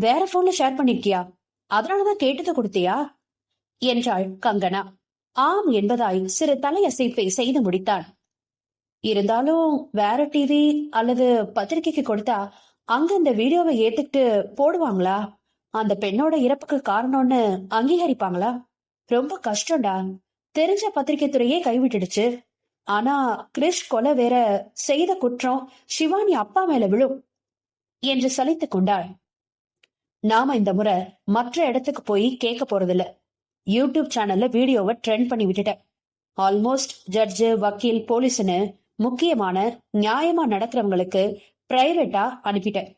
வேற போன்ல ஷேர் பண்ணிருக்கியா? அதனாலதான் கேட்டதை கொடுத்தியா? என்றாள் கங்கனா. ஆம் என்பதாய் சிறு தலையசைப்பை செய்து முடித்தான். இருந்தாலும் வேற டிவி அல்லது பத்திரிக்கைக்கு கொடுத்தா அங்க இந்த வீடியோவை ஏத்துக்கிட்டு போடுவாங்களா? அந்த பெண்ணோட இறப்புக்கு காரணம்னு அங்கீகரிப்பாங்களா? ரொம்ப கஷ்டம்டா. தெரிஞ்ச பத்திரிகை துறையே கைவிட்டுடுச்சு. ஆனா கிரிஷ் கொலை வேற செய்த குற்றம் சிவானி அப்பா மேல விழும் என்று சலித்துக் கொண்டாள். நாம இந்த முறை மற்ற இடத்துக்கு போய் கேட்க போறதில்ல. யூடியூப் சேனல்ல வீடியோவை ட்ரெண்ட் பண்ணி விட்டுட்டேன். ஆல்மோஸ்ட் ஜட்ஜு வக்கீல் போலீஸ்னு முக்கியமான நியாயமா நடக்கிறவங்களுக்கு பிரைவேட்டா அனுப்பிட்டேன்.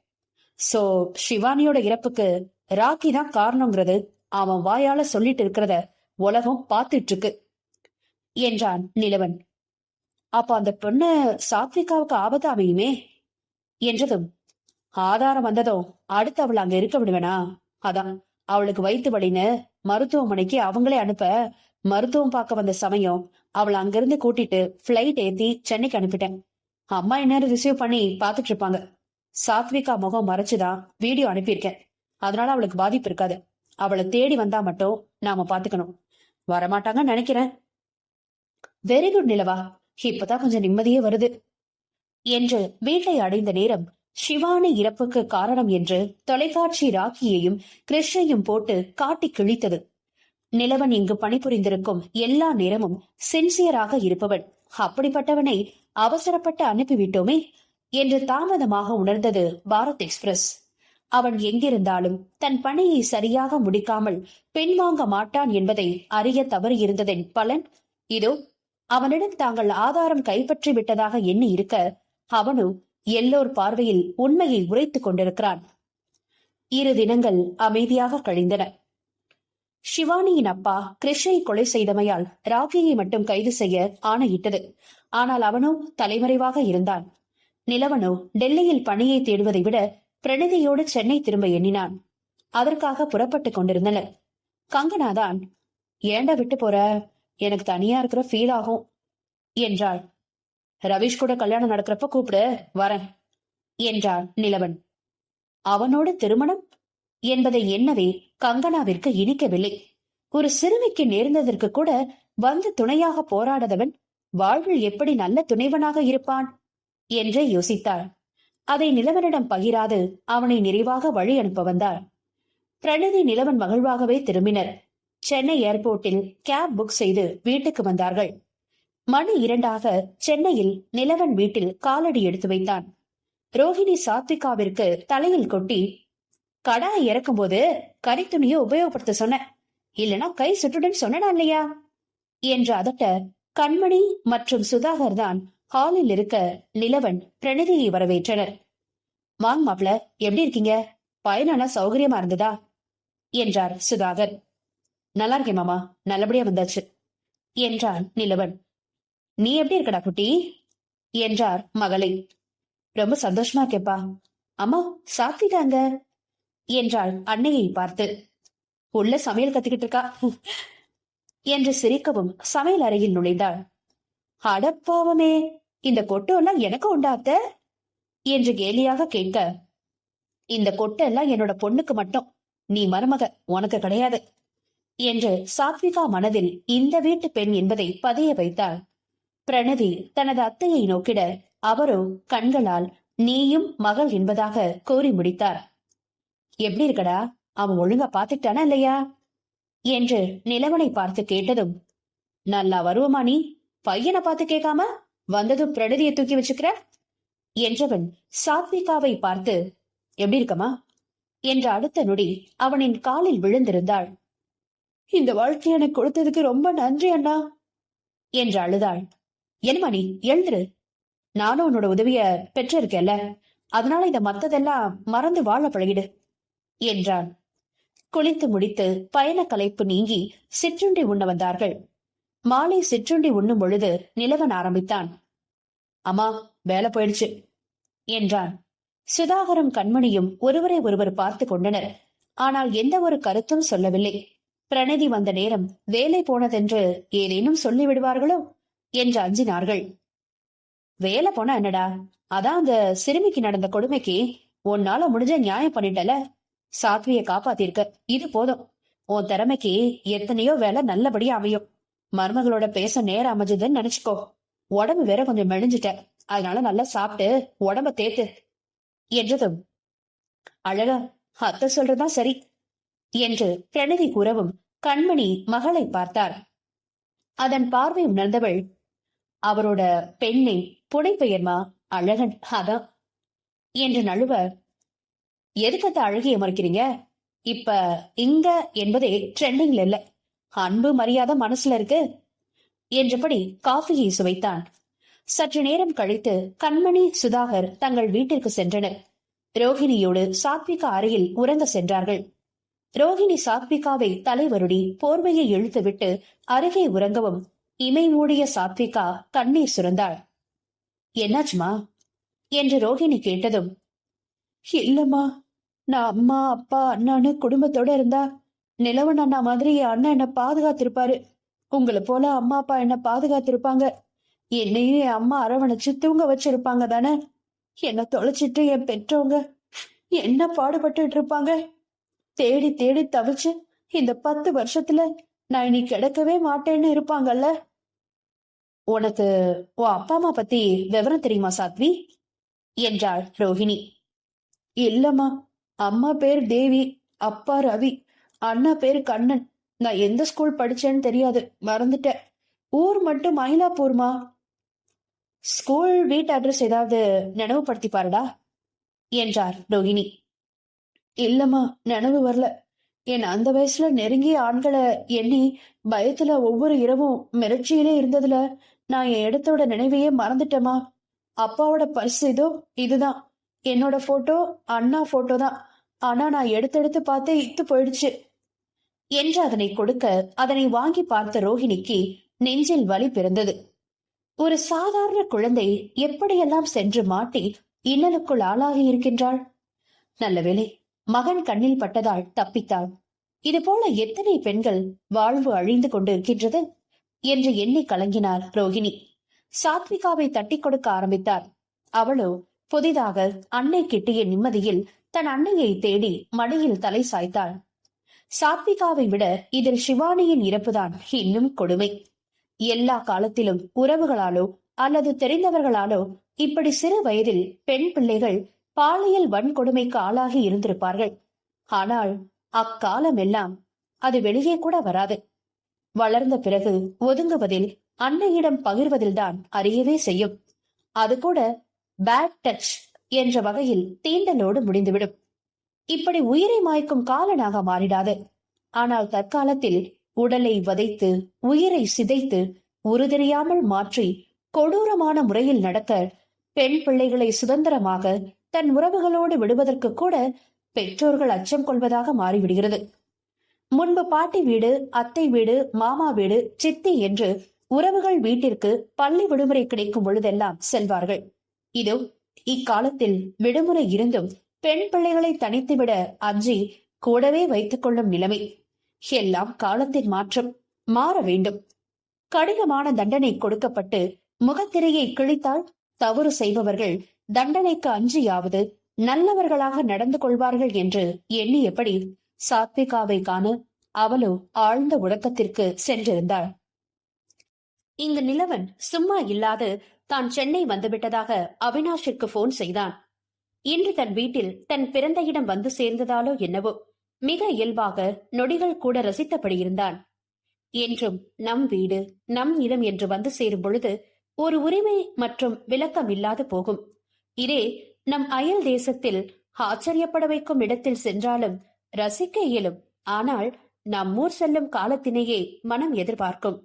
சோ சிவானியோட இறப்புக்கு ராக்கி தான் காரணங்கிறது அவன் வாயால சொல்லிட்டு இருக்கிறத உலகம் பார்த்துட்டு இருக்கு என்றான் நிலவன். அப்ப அந்த பொண்ணு சாத்விகாவுக்கு ஆபத்து அமையுமே? என்றதும் ஆதாரம் வந்ததும் அடுத்து அவளை அங்க இருக்க விடுவேனா? அதான் அவளுக்கு வயிற்று வலின்னு மருத்துவமனைக்கு அவங்களே அனுப்ப மருத்துவம் பார்க்க வந்த சமயம் அவளை அங்கிருந்து கூட்டிட்டு பிளைட் ஏத்தி சென்னைக்கு அனுப்பிட்டேன். அம்மா என்ன ரிசீவ் பண்ணி பாத்துட்டு இருப்பாங்க. சாத்விகா முகம் மறைச்சுதான் வீடியோ அனுப்பியிருக்கேன். அதனால அவளுக்கு பாதிப்பு இருக்காது. அவளை தேடி வந்தா மட்டும் நாம பாத்துக்கணும் வரமாட்டாங்கன்னு நினைக்கிறேன். வெரி குட் நிலவா. இப்பதான் கொஞ்சம் நிம்மதியே வருது. என்று வீட்டை அடைந்த நேரம் சிவானி இறப்புக்கு காரணம் என்று தொலைக்காட்சி ராக்கியையும் கிருஷ்ணையும் போட்டு காட்டி கிழித்தது. நிலவன் இங்கு பணிபுரிந்திருக்கும் எல்லா நேரமும் சின்சியராக இருப்பவன். அப்படிப்பட்டவனை அவசரப்பட்டு அனுப்பிவிட்டோமே என்று தாமதமாக உணர்ந்தது பாரத் எக்ஸ்பிரஸ். அவன் எங்கிருந்தாலும் தன் பணியை சரியாக முடிக்காமல் பின்வாங்க மாட்டான் என்பதை அறிய தவறியிருந்ததன் பலன் இதோ. அவனிடம் தாங்கள் ஆதாரம் கைப்பற்றி விட்டதாக எண்ணி இருக்க அவனும் எல்லோர் பார்வையில் உண்மையை உரைத்துக் கொண்டிருக்கிறான். இரு தினங்கள் அமைதியாக கழிந்தன. சிவானியின் அப்பா கிருஷ்ணை கொலை செய்தமையால் ராகியை மட்டும் கைது செய்ய ஆணையிட்டது. ஆனால் அவனோ தலைமறைவாக இருந்தான். நிலவனோ டெல்லியில் பணியை தேடுவதை விட பிரணிதியோடு சென்னை திரும்ப எண்ணினான். அதற்காக புறப்பட்டுக் கொண்டிருந்தனர். கங்கனாதான் ஏண்டா விட்டு போற? எனக்கு தனியா இருக்கிற ஃபீல் ஆகும் என்றாள். ரவிஷ் கூட கல்யாணம் நடக்கிறப்ப கூப்பிடு வரேன் என்றான் நிலவன். அவனோட திருமணம் என்பதை எண்ணவே கங்கனாவிற்கு இனிக்கவில்லை. ஒரு சிறுமிக்கு நேர்ந்ததற்கு கூட வந்து துணையாக போராடாதவன் வாழ்வில் எப்படி நல்ல துணைவனாக இருப்பான்? என்றே யோசித்தாள். அதை நிலவனிடம் பகிராது அவனை நிறைவாக வழி அனுப்ப வந்தாள். பிரணதி நிலவன் மகிழ்வாகவே திரும்பினர். சென்னை ஏர்போர்ட்டில் கேப் புக் செய்து வீட்டுக்கு வந்தார்கள். மணி இரண்டாக சென்னையில் நிலவன் வீட்டில் காலடி எடுத்து வைத்தான். ரோஹிணி சாத்விகாவிற்கு தலையில் கொட்டி கடா இறக்கும் போது கரித்துணியை உபயோகப்படுத்த சொன்ன. இல்லனா கை சுட்டுடன் சொன்னனா இல்லையா? என்று அதட்ட கண்மணி மற்றும் சுதாகர் தான் ஹாலில் இருக்க நிலவன் பிரணிதியை வரவேற்றனர். வாங்க மாப்ள எப்படி இருக்கீங்க? பயனான சௌகரியமா இருந்ததா? என்றார் சுதாகர். நல்லா இருக்கேன் மாமா நல்லபடியா வந்தாச்சு என்றான் நிலவன். நீ எப்படி இருக்கடா குட்டி? என்றார் மகளை ரொம்ப சந்தோஷமா இருக்கேப்பா. அம்மா சாப்பிட்டாங்க என்றாள் அன்னையை பார்த்து. உள்ள சமையல் கத்துக்கிட்டு இருக்கா? என்று சிரிக்கவும் சமையல் அறையில் நுழைந்தாள். அடப்பாவமே இந்த கொட்டு எல்லாம் எனக்கு உண்டாத்த என்று கேலியாக கேட்க. இந்த கொட்டு எல்லாம் என்னோட பொண்ணுக்கு மட்டும். நீ மருமக உனக்கு கிடையாது என்று சாத்விகா மனதில் இந்த வீட்டு பெண் என்பதை பதிய வைத்தாள். பிரணதி தனது அத்தையை நோக்கிட அவரோ கண்களால் நீயும் மகள் என்பதாக கூறி முடித்தார். எப்படி இருக்கடா? அவன் ஒழுங்கா பாத்துட்டானா இல்லையா? என்று நிலவனை பார்த்து கேட்டதும் நல்லா வருவமா நீ? பையனை பார்த்து கேட்காம வந்ததும் பிரணதியை தூக்கி வச்சுக்கிற? என்றவன் சாத்விகாவை பார்த்து எப்படி இருக்கமா என்ற அடுத்த நொடி அவனின் காலில் விழுந்திருந்தாள். இந்த வாழ்க்கை எனக்கு கொடுத்ததுக்கு ரொம்ப நன்றி அண்ணா என்று அழுதாள். என்னமா நீ எழுந்துரு. நானும் உன்னோட உதவிய பெற்றிருக்கேல்ல அதனால இத மத்ததெல்லாம் மறந்து வாழ பழகிடு என்றான். குளித்து முடித்து பயண களைப்பு நீங்கி சிற்றுண்டி உண்ண வந்தார்கள். மாலை சிற்றுண்டி உண்ணும் பொழுது நிலவன் ஆரம்பித்தான். அம்மா வேலை போயிடுச்சு என்றான். சுதாகரும் கண்மணியும் ஒருவரை ஒருவர் பார்த்து கொண்டனர். ஆனால் எந்த ஒரு கருத்தும் சொல்லவில்லை. பிரணதி வந்த நேரம் வேலை போனதென்று ஏதேனும் சொல்லிவிடுவார்களோ? என்று அஞ்சினார்கள். வேலை போனா என்னடா? அதான் அந்த சிறுமிக்கு நடந்த கொடுமைக்கு உன்னால முடிஞ்ச நியாயம் பண்ணிட்டல. சாத்விய காப்பாத்திருக்க. இது போதும். உன் திறமைக்கு எத்தனையோ வேலை நல்லபடியா அமையும். மருமகளோட பேச நேரம் அமைஞ்சதுன்னு நினைச்சுக்கோ. உடம்பு வேற கொஞ்சம் மெழிஞ்சிட்ட அதனால நல்லா சாப்பிட்டு உடம்ப தேத்து. என்றதும் அழகா அத்தை சொல்றதுதான் சரி என்று பிரணதி கூறவும் கண்மணி மகளை பார்த்தார். அதன் பார்வை உணர்ந்தவள் அவரோட பெண்ணை புனைப்பெயர்மா அழகன்? அதான். என்று நழுவ எதுக்கத்த அழகிய மறுக்கிறீங்க? இப்ப இங்க என்பதே ட்ரெண்டிங்ல இல்ல. அன்பு மரியாதை மனசுல இருக்கு. என்றபடி காஃபியை சுவைத்தான். சற்று நேரம் கழித்து கண்மணி சுதாகர் தங்கள் வீட்டிற்கு சென்றனர். ரோஹிணியோடு சாத்விகா அறையில் உறங்க சென்றார்கள். ரோஹிணி சாத்விகாவை தலைவருடி போர்வையை இழுத்துவிட்டு அருகே உறங்கவும் இமை மூடிய சாத்விகா கண்ணீர் சுரந்தாள். என்னாச்சுமா? என்று ரோஹிணி கேட்டதும் இல்லம்மா நான் அம்மா அப்பா அண்ணான்னு குடும்பத்தோட இருந்தா நிலவன் அண்ணா மாதிரி என் அண்ணன் என்ன பாதுகாத்திருப்பாரு. உங்களை போல அம்மா அப்பா என்ன பாதுகாத்திருப்பாங்க. என்னையும் என் அம்மா அரவணைச்சு தூங்க வச்சிருப்பாங்க தானே. என்ன தொலைச்சிட்டு என் பெற்றவங்க என்ன பாடுபட்டுட்டு இருப்பாங்க? தேடி தேடி தவிச்சு இந்த பத்து வருஷத்துல நான் இனி கிடக்கவே மாட்டேன்னு இருப்பாங்கல்ல. உனக்கு உன் அப்பா அம்மா பத்தி விவரம் தெரியுமா சாத்வி? என்றாள் ரோஹிணி. இல்லம்மா அம்மா பேர் தேவி அப்பா ரவி அண்ணா பேர் கண்ணன். நான் எந்த ஸ்கூல் படிச்சேன்னு தெரியாது மறந்துட்டேன். ஊர் மட்டும் மயிலாப்பூர்மா? ஸ்கூல் வீட்டு அட்ரஸ் ஏதாவது நினைவுபடுத்தி பாருடா என்றார் ரோஹிணி. இல்லம்மா நினைவு வரல. என் அந்த வயசுல நெருங்கிய ஆண்களை எண்ணி பயத்துல ஒவ்வொரு இரவும் மிரட்சியிலே இருந்ததுல நான் என் இடத்தோட நினைவையே மறந்துட்டேமா அப்பாவோட பர்ஸ் இதோ இதுதான். என்னோட போட்டோ அண்ணா போட்டோ தான். ஆனா நான் எடுத்தெடுத்து பார்த்தே இத்து போயிடுச்சு. என்று அதனை கொடுக்க அதனை வாங்கி பார்த்த ரோஹிணிக்கு நெஞ்சில் வலி பிறந்தது. ஒரு சாதாரண குழந்தை எப்படியெல்லாம் சென்று மாட்டி இன்னலுக்குள் ஆளாகி இருக்கின்றாள்? நல்லவேளை மகன் கண்ணில் பட்டதால் தப்பித்தாள். இது போல எத்தனை பெண்கள் வாழ்வு அழிந்து கொண்டு இருக்கின்றது என்று எண்ணி கலங்கினார் ரோகிணி சாத்விகாவை தட்டி கொடுக்க ஆரம்பித்தார். அவளோ புதிதாக அன்னை கிட்டிய நிம்மதியில் தன் அன்னையை தேடி மடியில் தலை சாய்த்தாள். சாத்விகாவை விட இதில் சிவானியின் இறப்புதான் இன்னும் கொடுமை. எல்லா காலத்திலும் உறவுகளாலோ அல்லது தெரிந்தவர்களாலோ இப்படி சிறு வயதில் பெண் பிள்ளைகள் பாலியல் வன்கொடுமைக்கு ஆளாகி இருந்திருப்பார்கள். ஆனால் அக்காலம் எல்லாம் அது வெளியே கூட வராது. வளர்ந்த பிறகு ஒதுங்குவதில் அன்னையிடம் பகிர்வதில்தான் அறியவே செய்யும். அது கூட பேட் டச் என்ற வகையில் தீண்டலோடு முடிந்துவிடும். இப்படி உயிரை மாய்க்கும் காலனாக மாறிடாது. ஆனால் தற்காலத்தில் உடலை வதைத்து உயிரை சிதைத்து உருதெரியாமல் மாற்றி கொடூரமான முறையில் நடக்க பெண் பிள்ளைகளை சுதந்திரமாக தன் உறவுகளோடு விடுவதற்கு கூட பெற்றோர்கள் அச்சம் கொள்வதாக மாறிவிடுகிறது. முன்பு பாட்டி வீடு அத்தை வீடு மாமா வீடு சித்தி என்று உறவுகள் வீட்டிற்கு பள்ளி விடுமுறை கிடைக்கும் பொழுதெல்லாம் செல்வார்கள். இது இக்காலத்தில் விடுமுறை இருந்தும் பெண் பிள்ளைகளை தனித்துவிட அஞ்சி கூடவே வைத்துக் கொள்ளும் நிலைமை. எல்லாம் காலத்தின் மாற்றம் மாற வேண்டும். கடினமான தண்டனை கொடுக்கப்பட்டு முகத்திரையை கிழித்தால் தவறு செய்பவர்கள் தண்டனைக்கு அஞ்சியாவது நல்லவர்களாக நடந்து கொள்வார்கள் என்று எண்ணியபடி சாத்விகாவை காண அவளோ ஆழ்ந்த உறக்கத்திற்கு சென்றிருந்தாள். இங்கு நிலவன் சும்மா இல்லாது தான் சென்னை வந்துவிட்டதாக அவினாஷிற்கு போன் செய்தான். இன்று தன் வீட்டில் தன் பிறந்த இடம் வந்து சேர்ந்ததாலோ என்னவோ மிக இயல்பாக நொடிகள் கூட ரசித்தபடி இருந்தான் என்றும் நம் வீடு நம் இடம் என்று வந்து சேரும் பொழுது ஒரு உரிமை மற்றும் விளக்கம் இல்லாது போகும். இதே நம் அயல் தேசத்தில் ஆச்சரியப்பட வைக்கும் இடத்தில் சென்றாலும் ரசிக்க இயலும். ஆனால் நம்மூர் செல்லும் காலத்தினையே மனம் எதிர்பார்க்கும்.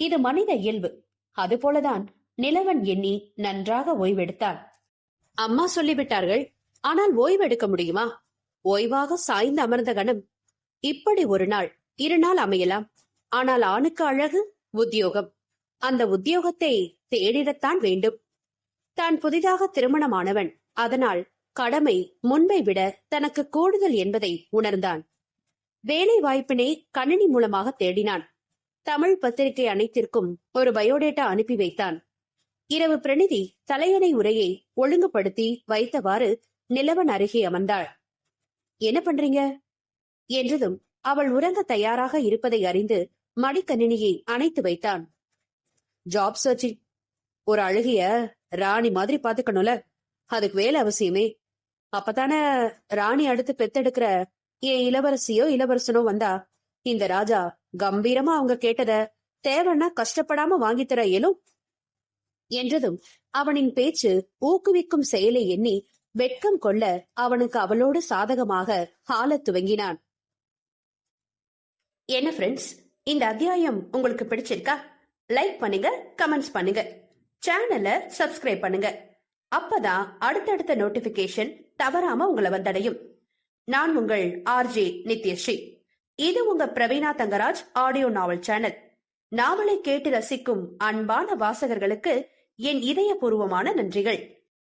இது மனித இயல்பு. அதுபோலதான் நிலவன் எண்ணி நன்றாக ஓய்வெடுத்தான். அம்மா சொல்லிவிட்டார்கள் ஆனால் ஓய்வெடுக்க முடியுமா? ஓய்வாக சாய்ந்து அமர்ந்த கணம். இப்படி ஒரு நாள் இரு நாள் அமையலாம். ஆனால் ஆணுக்கு அழகு உத்தியோகம். அந்த உத்தியோகத்தை தேடிடத்தான் வேண்டும். தான் புதிதாக திருமணமானவன். அதனால் கடமை முன்பை விட தனக்கு கூடுதல் என்பதை உணர்ந்தான். வேலை வாய்ப்பினை கணினி மூலமாக தேடினான். தமிழ் பத்திரிகை அனைத்திற்கும் ஒரு பயோடேட்டா அனுப்பி வைத்தான். இரவு பிரணிதி தலையணை உரையை ஒழுங்குபடுத்தி வைத்தவாறு நிலவன் அருகே அமர்ந்தாள். என்ன பண்றீங்க? என்றதும் அவள் உறங்க தயாராக இருப்பதை அறிந்து மடிக்கணினியை அணைத்து வைத்தான். Job searching. ஒரு அழுகிய? ராணி மாதிரி பாத்துக்கணும்ல? அதுக்கு வேலை அவசியமே. அப்பதானே ராணி அடுத்து பெத்தெடுக்கிற என் இளவரசியோ இளவரசனோ வந்தா இந்த ராஜா கம்பீரமா அவங்க கேட்டத தேவைன்னா கஷ்டப்படாம வாங்கித் தர இயலும்? என்றதும் அவனின் பேச்சு ஊக்குவிக்கும் செயலை எண்ணி வெட்கம் கொள்ள அவனுக்கு அவளோடு சாதகமாக ஆளத் துவங்கினான். என்ன ஃப்ரெண்ட்ஸ் இந்த அத்தியாயம் உங்களுக்கு பிடிச்சிருக்கா? லைக் பண்ணுங்க கமெண்ட்ஸ் பண்ணுங்க. சேனலை சப்ஸ்கிரைப் பண்ணுங்க. அப்பதான் அடுத்தடுத்த நோட்டிபிகேஷன் தவறாம உங்களை வந்தடையும். நான் உங்கள் ஆர்ஜே நித்யஸ்ரீ. இது உங்க Praveena Thangaraj audio novel channel நாவலை கேட்டு ரசிக்கும் அன்பான வாசகர்களுக்கு என் இதயபூர்வமான நன்றிகள்.